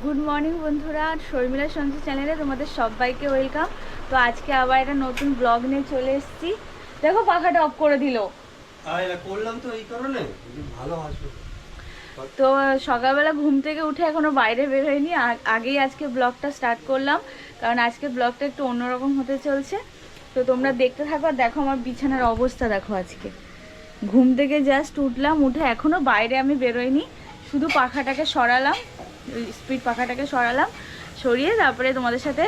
Good morning বন্ধুরা। শর্মিলা সঞ্জু চ্যানেলে তোমাদের সবাইকে ওয়েলকাম তো আজকে আবার একটা নতুন ব্লগ নিয়ে চলে এসেছি। দেখো পাখাটা অফ করে দিল। করলাম তো এই কারণে ভালো তো সকালবেলা ঘুম থেকে উঠে এখনও বাইরে বের হয়নি। আগেই আজকে ব্লগটা স্টার্ট করলাম। কারণ আজকে ব্লগটা একটু অন্যরকম হতে চলছে। তো তোমরা দেখতে থাকো আর দেখো আমার বিছানার অবস্থা দেখো আজকে। ঘুম থেকে জাস্ট উঠলাম উঠে এখনও বাইরে আমি বেরোইনি। শুধু পাখাটাকে সরালাম। স্পিড পাখাটাকে সরালাম, সরিয়ে তারপরে তোমাদের সাথে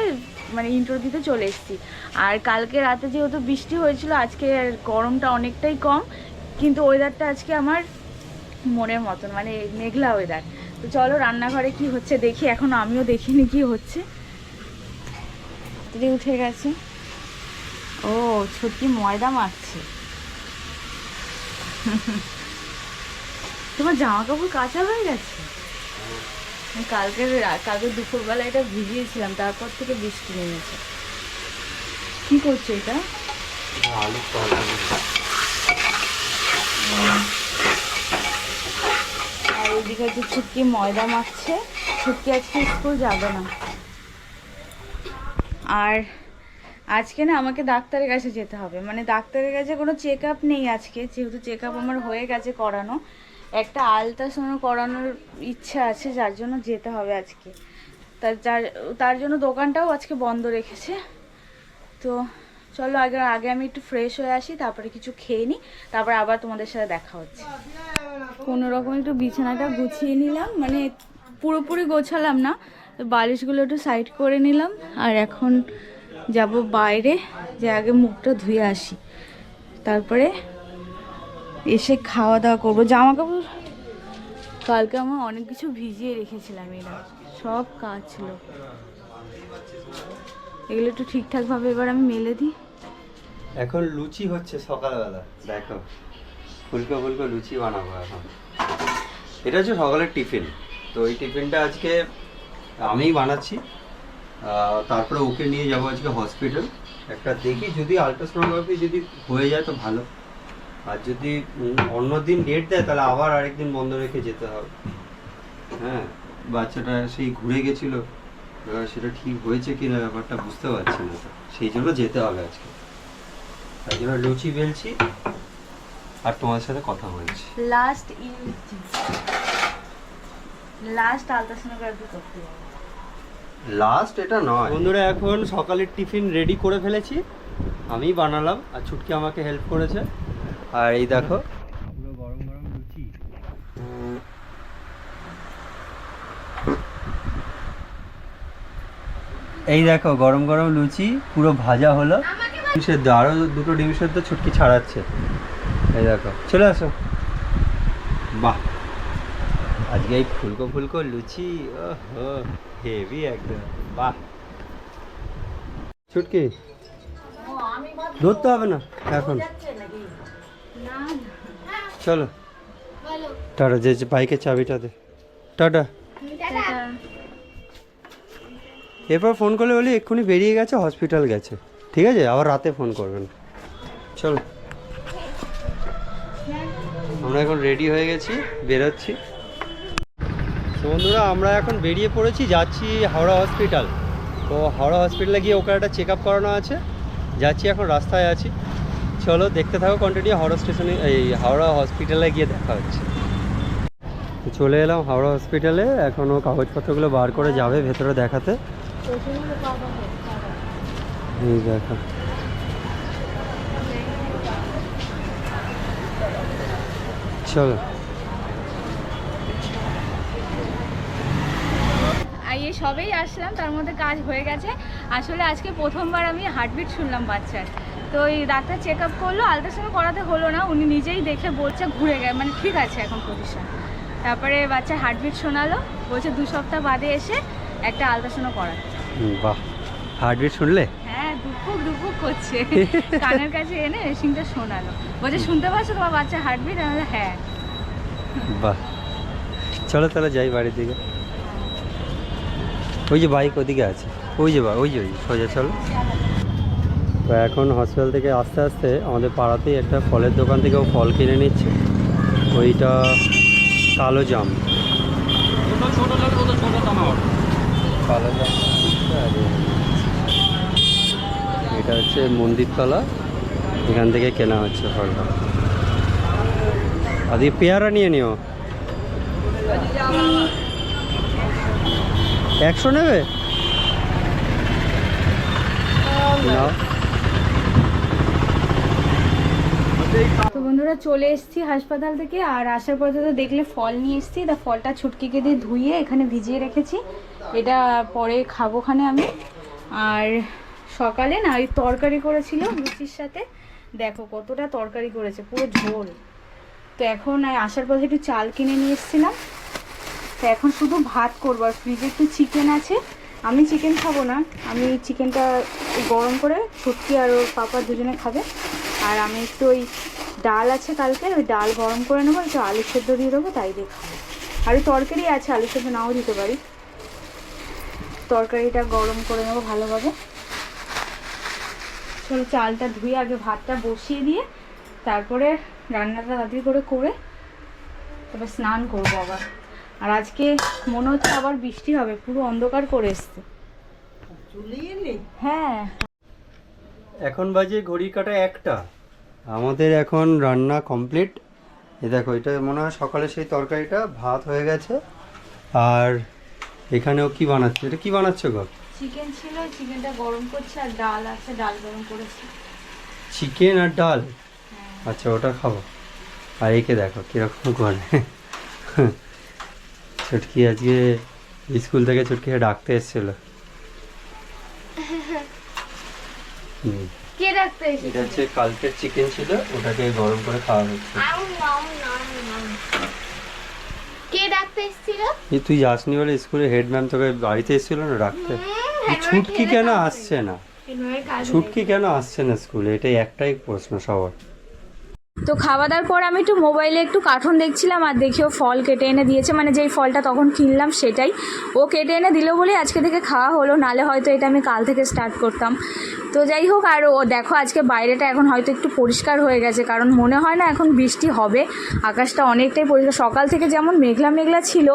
মানে ইন্ট্রো দিতে চলে এসেছি। আর কালকে রাতে যেহেতু বৃষ্টি হয়েছিল, আজকে গরমটা অনেকটাই কম, কিন্তু ওয়েদারটা আজকে আমার মনের মতন মানে মেঘলা ওয়েদার তো চলো রান্নাঘরে কি হচ্ছে দেখি, এখন আমিও দেখিনি কি হচ্ছে। উঠে গেছে। ও ছুটকি ময়দা মারছে তোমার জামা কাপড় কাঁচা হয়ে গেছে? কালকে কালকে দুপুরবেলা এটা ভিজিয়েছিলাম তারপর থেকে বৃষ্টি নেমেছে। কি করছ এটা? আলু আর ওইদিকে হচ্ছে ছুটকি ময়দা মাখছে। ছুটকি আজকে স্কুল যাবে না। আর আজকে না আমাকে ডাক্তারের কাছে যেতে হবে। মানে ডাক্তারের কাছে কোনো চেক আপ নেই আজকে যেহেতু চেক আপ আমার হয়ে গেছে করানো। একটা আলট্রাসাউন্ড করানোর ইচ্ছা আছে, যার জন্য যেতে হবে আজকে। তার যার, তার জন্য দোকানটাও আজকে বন্ধ রেখেছে। তো চলো আগে আগে আমি একটু ফ্রেশ হয়ে আসি, তারপরে কিছু খেয়ে নিই তারপরে আবার তোমাদের সাথে দেখা হচ্ছে। কোনো রকম একটু বিছানাটা গুছিয়ে নিলাম মানে পুরোপুরি গোছালাম না বালিশগুলো একটু সাইড করে নিলাম, আর এখন যাব বাইরে, যে আগে মুখটা ধুয়ে আসি। তারপরে এসে খাওয়া দাওয়া করব। জামা কাপড় কালকে আমার অনেক কিছু ভিজিয়ে রেখেছিলাম এরা। সব কাজ ছিল। এগুলো একটু ঠিকঠাকভাবে এবার আমি মেলে দিই। এখন লুচি হচ্ছে সকালবেলা, দেখো। ফুলকো ফুলকো লুচি বানাবো এখন। এটা হচ্ছে সকালের টিফিন। তো এই টিফিনটা আজকে আমিই বানাচ্ছি। তারপরে ওকে নিয়ে যাব আজকে হসপিটাল। একটা দেখি যদি আলট্রাসোনোগ্রাফি যদি হয়ে যায় তো ভালো। আর যদি উম, অন্য দিন ডেট দেয় তাহলে আবার আরেকদিন বন্ধ রেখে যেতে হবে। হ্যাঁ বাচ্চাটা সেই ঘুরে গেছিল এবার সেটা ঠিক হয়েছে কিনা ব্যাপারটা বুঝতে পারছি না। সেই জন্য যেতে হবে আজকে। তাই জন্য লুচি বেলছি আর তোমার সাথে কথা বলছি। লাস্ট লাস্ট আলট্রাসোনোগ্রাফি করতে লাস্ট এটা নয়। বন্ধুরা এখন সকালের টিফিন রেডি করে ফেলেছি। আমি বানালাম আর ছুটকি আমাকে হেল্প করেছে। আর এই দেখো। পুরো গরম গরম লুচি। এই দেখো গরম গরম লুচি পুরো ভাজা হলো। ডিম সেদ্ধ আরও দুটো ডিম সেদ্ধ ছুটকি ছাড়াচ্ছে। এই দেখো চলে আসো। বাহ আজকে এই ফুলকো ফুলকো লুচি ওহো হেভি একদম বাহ। ছুটকি ধরতে হবে না এখন। চলো। টাটা যে বাইকের চাবিটা দে। টাটা। এরপর ফোন করলে বলি এক্ষুনি বেরিয়ে গেছে হসপিটাল গেছে। ঠিক আছে? আবার রাতে ফোন করবেন। চলো। আমরা এখন রেডি হয়ে গেছি বেরোচ্ছি। বন্ধুরা আমরা এখন বেরিয়ে পড়েছি যাচ্ছি হাওড়া হসপিটাল। তো হাওড়া হসপিটালে গিয়ে ওখানে একটা চেক আপ করানো আছে। যাচ্ছি এখন রাস্তায় আছি। চলো, দেখতে থাকো কন্টিনিউ হাওড়া স্টেশনে এই হাওড়া হসপিটালে গিয়ে দেখা হচ্ছে। চলে এলাম হাওড়া হসপিটালে এখনও কাগজপত্রগুলো বার করে যাবে ভেতরে দেখাতে। এই দেখো। চলো। এই সবেই আসলাম, তার মধ্যে কাজ হয়ে গেছে। আসলে আজকে প্রথমবার আমি হার্টবিট শুনলাম বাচ্চার। তো এই ডাক্তার চেক আপ করল আলট্রাসাউন্ড করাতে হলো না উনি নিজেই দেখে বলছে ঘুরে গেছে মানে ঠিক আছে এখন পজিশন তারপরে বাচ্চা হার্টবিট শোনালো বলছে দু সপ্তাহ বাদে এসে একটা আলট্রাসাউন্ড করাতে। বাহ। হার্টবিট শুনলে? হ্যাঁ দুপুক দুপুক করছে। কানের কাছে এনে মেশিনটা শোনালো। বলছে শুনতে পাচ্ছ তোমার বাচ্চা হার্টবিট আমি হ্যাঁ। বাহ। চলো তাহলে যাই বাড়ির দিকে। ওই যে বাইক ওদিকে আছে। ওই যে বা- ওই যে ওই সোজা চলো। তো এখন হসপিটাল থেকে আস্তে আস্তে আমাদের পাড়াতেই একটা ফলের দোকান থেকেও ফল কিনে নিচ্ছে। ওইটা কালো জাম। কালো জাম। এটা হচ্ছে মন্দিরতলা। এখান থেকে কেনা হচ্ছে ফলটা। আদি পেয়ারা নিয়ে নিও। একশো নেবে? না তো বন্ধুরা চলে এসেছি হাসপাতাল থেকে, আর আসার পথে তো দেখলে ফল নিয়ে এসেছি। তা ফলটা ছুটকিকে দিয়ে ধুয়ে এখানে ভিজিয়ে রেখেছি। এটা পরে খাবোখানে আমি। আর সকালে না ওই তরকারি করেছিল লুচির সাথে। দেখো কতটা তরকারি করেছে, পুরো ঝোল। তো এখন আসার পথে একটু চাল কিনে নিয়ে এসেছিলাম। তো এখন শুধু ভাত করব, আর ফ্রিজে একটু চিকেন আছে। আমি চিকেন খাব না, আমি চিকেনটা গরম করে ছুটকি আর ওর পাপা দুজনে খাবে। আর আমি একটু ওই ডাল আছে কালকে ওই ডাল গরম করে নেব একটু আলু সেদ্ধ দিয়ে দেবো তাই দিয়ে খাব আর ওই তরকারি আছে আলু সেদ্ধ নাও দিতে পারি। তরকারিটা গরম করে নেব ভালোভাবে। চলো চালটা ধুয়ে আগে ভাতটা বসিয়ে দিয়ে তারপরে রান্নাটা তাড়াতাড়ি করে করে তারপর স্নান করব আবার। আর আজকে মনে হচ্ছে আবার বৃষ্টি হবে পুরো অন্ধকার করে এসছে। হ্যাঁ। এখন বাজে ঘড়ি কাটা একটা। আমাদের এখন রান্না কমপ্লিট। এ দেখো এটা মনে হয় সকালে সেই তরকারিটা ভাত হয়ে গেছে। আর এখানেও কি বানাচ্ছে? এটা কি বানাচ্ছে গো? চিকেন ছিল চিকেনটা গরম করছে আর ডাল আছে ডাল গরম করেছি। চিকেন আর ডাল? হ্যাঁ। আচ্ছা ওটা খাব। আর একে দেখো কীরকম করে। ছুটকি আজকে স্কুল থেকে ছুটকিকে ডাকতে এসেছিল হুম কে রাখতে এটা হচ্ছে কালকের চিকেন ছিল ওটাকে গরম করে খাওয়া হচ্ছে। কে ডাকতে এসেছিল? এই তুই যাসনি বলে স্কুলে হেড ম্যাম তোকে বাড়িতে এসেছিল না রাখতে ছুটকি কেন আসছে না? ছুটকি কেন আসছে না স্কুলে? এটাই একটাই প্রশ্ন সবার। তো খাওয়া দাওয়ার পর আমি একটু মোবাইলে একটু কার্টুন দেখছিলাম আর দেখিও ফল কেটে এনে দিয়েছে। মানে যেই ফলটা তখন কিনলাম সেটাই। ও কেটে এনে দিল বলে আজকে থেকে খাওয়া হলো, নালে হয়তো এটা আমি কাল থেকে স্টার্ট করতাম। তো যাই হোক, আর ও দেখো আজকে বাইরেটা এখন হয়তো একটু পরিষ্কার হয়ে গেছে, কারণ মনে হয় না এখন বৃষ্টি হবে। আকাশটা অনেকটাই পরিষ্কার। সকাল থেকে যেমন মেঘলা মেঘলা ছিল,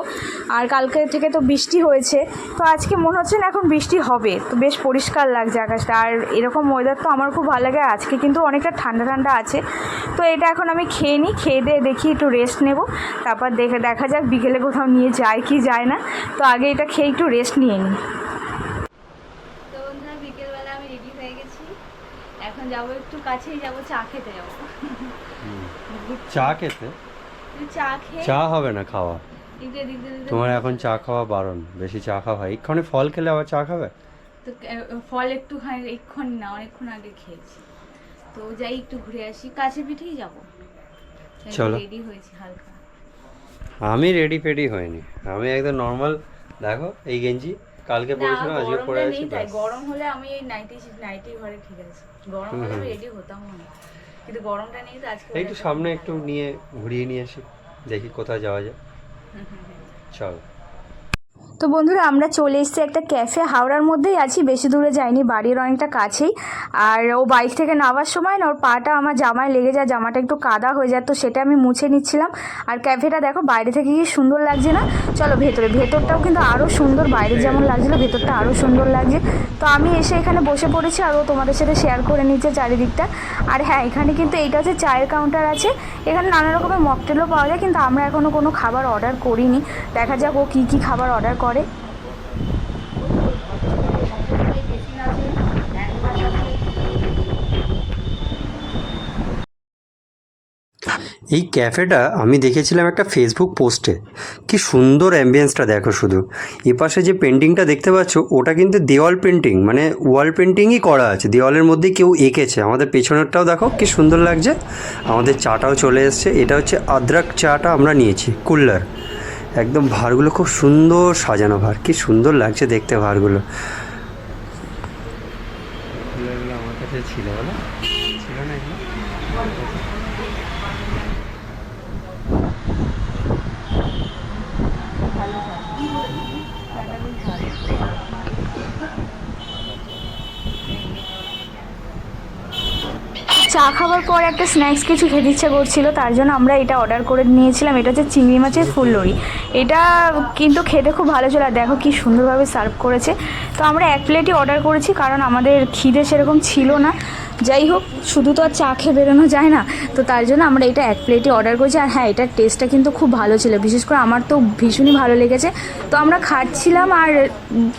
আর কালকে থেকে তো বৃষ্টি হয়েছে। তো আজকে মনে হচ্ছে না এখন বৃষ্টি হবে। তো বেশ পরিষ্কার লাগছে আকাশটা। আর এরকম ওয়েদার তো আমার খুব ভালো লাগে। আজকে কিন্তু অনেকটা ঠান্ডা ঠান্ডা আছে। তো এটা এখন আমি খেয়ে নিই খেয়ে দিয়ে দেখি একটু রেস্ট নেব। তারপর দেখে দেখা যাক বিকেলে কোথাও নিয়ে যায় কি যায় না। তো আগে এটা খেয়ে একটু রেস্ট নিয়ে নিই। তো বন্ধুরা বিকেলবেলা আমি রেডি হয়ে গেছি। এখন যাব একটু কাছেই যাব চা খেতে যাব। চা খেতে? চা খেয়ে চা হবে না খাওয়া? তোমার এখন চা খাওয়া বারণ বেশি চা খাওয়া হয় এক্ষণে ফল খেলে আবার চা খাবে? তো ফল একটুখানি এক্ষুনি না অনেকক্ষণ আগে খেয়েছি। তো যাই একটু ঘুরে আসি। কাছে পিঠেই যাব। চলো। রেডি হয়েছি হালকা। আমি রেডি ফেডি হয়নি। আমি একদম নর্মাল দেখো এই গেঞ্জি। কালকে পরেছিলাম আজকে পরে আছি তাই গরম হলে আমি এই নাইটি নাইটি ঘরে ঠিক আছে গরম হলে রেডি হতাম না। কিন্তু গরমটা নেই তো আজকে একটু সামনে একটু নিয়ে ঘুরিয়ে নিয়ে আসি। দেখি কোথায় যাওয়া যায়। চল। তো বন্ধুরা, আমরা চলে এসেছি একটা ক্যাফে। হাওড়ার মধ্যেই আছি, বেশি দূরে যাইনি, বাড়ির অনেকটা কাছেই। আর ও বাইক থেকে নামার সময় না, ওর পাটা আমার জামায় লেগে যায়, জামাটা একটু কাদা হয়ে যায়, তো সেটা আমি মুছে নিচ্ছিলাম। আর ক্যাফেটা দেখো, বাইরে থেকে কি সুন্দর লাগছে না? চলো ভেতরে, ভেতরটাও কিন্তু আরও সুন্দর, বাইরে যেমন লাগছিল, ভেতরটা আরও সুন্দর লাগছে। তো আমি এসে এখানে বসে পড়েছি, আর ও তোমাদের সাথে শেয়ার করে নিচ্ছে চারিদিকটা। আর হ্যাঁ এখানে কিন্তু এইটা হচ্ছে চায়ের কাউন্টার আছে। এখানে নানা রকমের মকটেলও পাওয়া যায়, কিন্তু আমরা এখনও কোনো খাবার অর্ডার করিনি। দেখা যাক ও কী কী খাবার অর্ডার করে। এই ক্যাফেটা আমি দেখেছিলাম একটা ফেসবুক পোস্টে। কি সুন্দর অ্যাম্বিয়েন্সটা দেখো শুধু। এপাশে যে পেন্টিংটা দেখতে পাচ্ছ, ওটা কিন্তু দেওয়াল পেন্টিং মানে ওয়াল পেন্টিংই করা আছে। দেওয়ালের মধ্যে কেউ এঁকেছে। আমাদের পেছনেরটাও দেখো, কি সুন্দর লাগছে। আমাদের চাটাও চলে এসছে। এটা হচ্ছে আদ্রাক চাটা আমরা নিয়েছি, কুল্লার। একদম ভারগুলো খুব সুন্দর সাজানো ভার কি সুন্দর লাগছে দেখতে ভারগুলো। আমার কাছে ছিল বলো ছিল না এগুলো? চা খাওয়ার পর একটা স্ন্যাক্স কিছু খেতে ইচ্ছা করছিল, তার জন্য আমরা এটা অর্ডার করে নিয়েছিলাম। এটা হচ্ছে চিংড়ি মাছের ফুললড়ি এটা কিন্তু খেতে খুব ভালো ছিল, আর দেখো কি সুন্দরভাবে সার্ভ করেছে। তো আমরা এক প্লেটই অর্ডার করেছি, কারণ আমাদের খিদে সেরকম ছিল না। যাই হোক, শুধু তো আর চা খেয়ে বেরোনো যায় না। তো তার জন্য আমরা এটা এক প্লেটই অর্ডার করেছি। আর হ্যাঁ এটার টেস্টটা কিন্তু খুব ভালো ছিল। বিশেষ করে আমার তো ভীষণই ভালো লেগেছে। তো আমরা খাচ্ছিলাম আর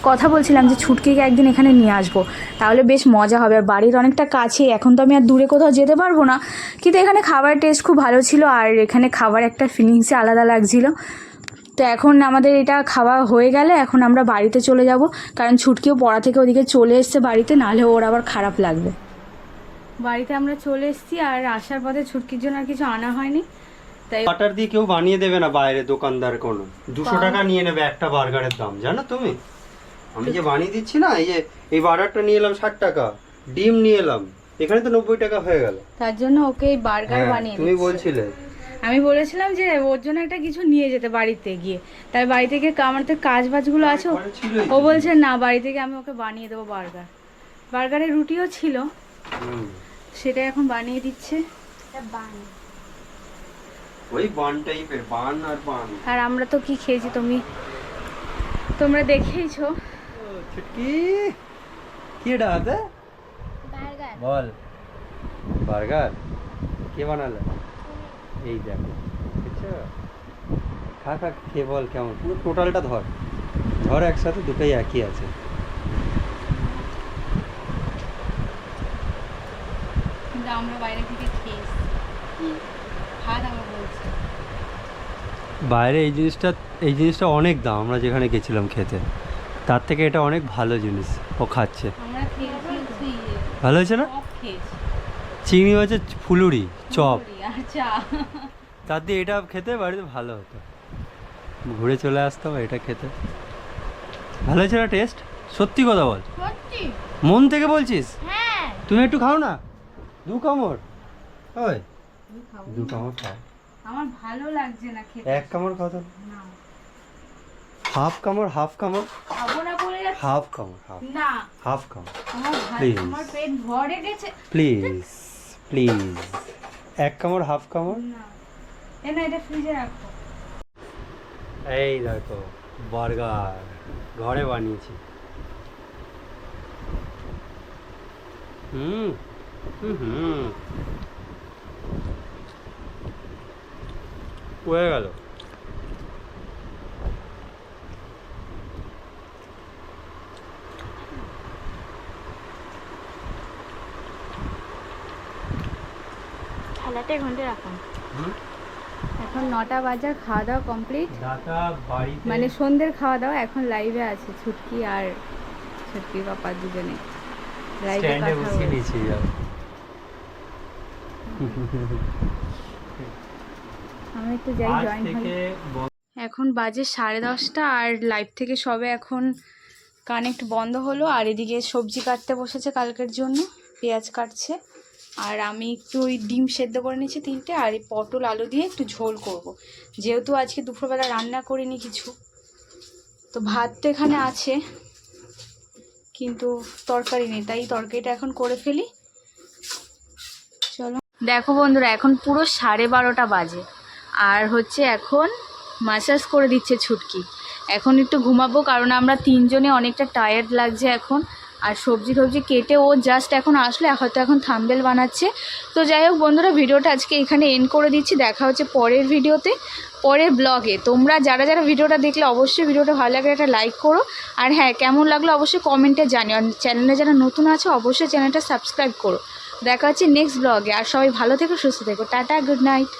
কথা বলছিলাম যে ছুটকিকে একদিন এখানে নিয়ে আসব। তাহলে বেশ মজা হবে। আর বাড়ির অনেকটা কাছে এখন তো আমি আর দূরে কোথাও যেতে পারব না। কিন্তু এখানে খাবার টেস্ট খুব ভালো ছিল। আর এখানে খাবার একটা ফিলিংসে আলাদা লাগছিল। তো এখন আমাদের এটা খাওয়া হয়ে গেলে এখন আমরা বাড়িতে চলে যাব। কারণ ছুটকিও পড়া থেকে ওদিকে চলে এসছে বাড়িতে। নাহলে ওর আবার খারাপ লাগবে। বাড়িতে আমরা চলে এসেছি আর আসার পথে ছুটকির জন্য আর কিছু আনা হয়নি। তাই বাটার দিয়ে কেউ বানিয়ে দেবে না বাইরে দোকানদার কোনো। দুশো টাকা নিয়ে নেবে একটা বার্গারের দাম জানো তুমি? আমি যে বানিয়ে দিচ্ছি না এই যে এই বার্গারটা নিয়ে এলাম ষাট টাকা ডিম নিয়ে এলাম এখানে তো নব্বই টাকা হয়ে গেল। তার জন্য ওকে এই বার্গার হ্যাঁ, বানিয়ে তুমি বলছিলে। আমি বলেছিলাম যে ওর জন্য একটা কিছু নিয়ে যেতে বাড়িতে গিয়ে। তাই বাড়ি থেকে আমার তো কাজ বাজগুলো আছে ও- বলছে না বাড়ি থেকে আমি ওকে বানিয়ে দেবো বার্গার। বার্গারের রুটিও ছিল। হুম। সেটা এখন বানিয়ে দিচ্ছে। ওই বান টাইপের বান আর বান। আর আমরা তো কি খেয়েছি তুমি? তোমরা দেখেইছো। ছুটকি। কি এটা হাতে? বার্গার। বল। বার্গার? কে বানালো? এই দেখো। দেখছ? খা খা খেয়ে বল কেমন? পুরো টোটালটা ধর। ধর একসাথে দুটোই একই আছে। আমরা বাইরে থেকে ভাত আমরা বলছি। বাইরে এই জিনিসটা এই জিনিসটা অনেক দাম আমরা যেখানে গেছিলাম খেতে। তার থেকে এটা অনেক ভালো জিনিস ও খাচ্ছে। ইয়ে, ভালো হয়েছে না? চিংড়ি মাছের ফুলুরি চপ। আচ্ছা। তার দিয়ে এটা খেতে বাড়িতে ভালো হতো। ঘুরে চলে আসতাম এটা খেতে। ভালো হয়েছে না টেস্ট সত্যি কথা বল। মন থেকে বলছিস? হ্যাঁ। তুমি একটু খাও না? দু কামড়? ওই। দু কামড় খাও। আমার ভালো লাগছে না খেতে। এক কামড় খাও তো। না। হাফ কামড় হাফ কামড়? খাব না বলে যাচ্ছি। হাফ কামড় হাফ। না। হাফ কামড়। আমার ভাই আমার পেট ভরে গেছে। Please please. এক কামড় হাফ কামড়? না। এ না এটা ফ্রিজে রাখো। এই দেখো বার্গার। ঘরে বানিয়েছি। হুম। হয়ে গেল ঘণ্টা রাখুন এখন নটা বাজার খাওয়া দাওয়া কমপ্লিট মানে সন্ধ্যের খাওয়া দাওয়া এখন লাইভে আছে ছুটকি আর ছুটকি পাপা দুজনে লাইভে কথা বলছে। আমি একটু যাই জয়েন এখন বাজে সাড়ে দশটা আর লাইভ থেকে সবে এখন কানেক্ট বন্ধ হলো আর এদিকে সবজি কাটতে বসেছে কালকের জন্য পেঁয়াজ কাটছে। আর আমি একটু ওই ডিম সেদ্ধ করে নিয়েছি তিনটে আর এই পটল আলু দিয়ে একটু ঝোল করব। যেহেতু আজকে দুপুরবেলা রান্না করিনি কিছু তো ভাত তো এখানে আছে কিন্তু তরকারি নেই তাই তরকারিটা এখন করে ফেলি। দেখো বন্ধুরা, এখন পুরো সাড়ে বারোটা বাজে। আর হচ্ছে এখন মাসাজ করে দিচ্ছে ছুটকি। এখন একটু ঘুমাবো, কারণ আমরা তিনজনে অনেকটা টায়ার্ড লাগছে এখন। আর সবজি টবজি কেটে ও জাস্ট এখন আসলে, হয়তো এখন থাম্বেল বানাচ্ছে। তো যাই হোক বন্ধুরা, ভিডিওটা আজকে এখানে এন্ড করে দিচ্ছি। দেখা হচ্ছে পরের ভিডিওতে, পরের ব্লগে তোমরা যারা যারা ভিডিওটা দেখলে অবশ্যই ভিডিওটা ভালো লাগলে একটা লাইক করো। আর হ্যাঁ কেমন লাগল অবশ্যই কমেন্টে জানিও। চ্যানেলে যারা নতুন আছে, অবশ্যই চ্যানেলটা সাবস্ক্রাইব করো। দেখা হচ্ছে নেক্সট ব্লগে আর সবাই ভালো থেকো সুস্থ থেকো। Tata good night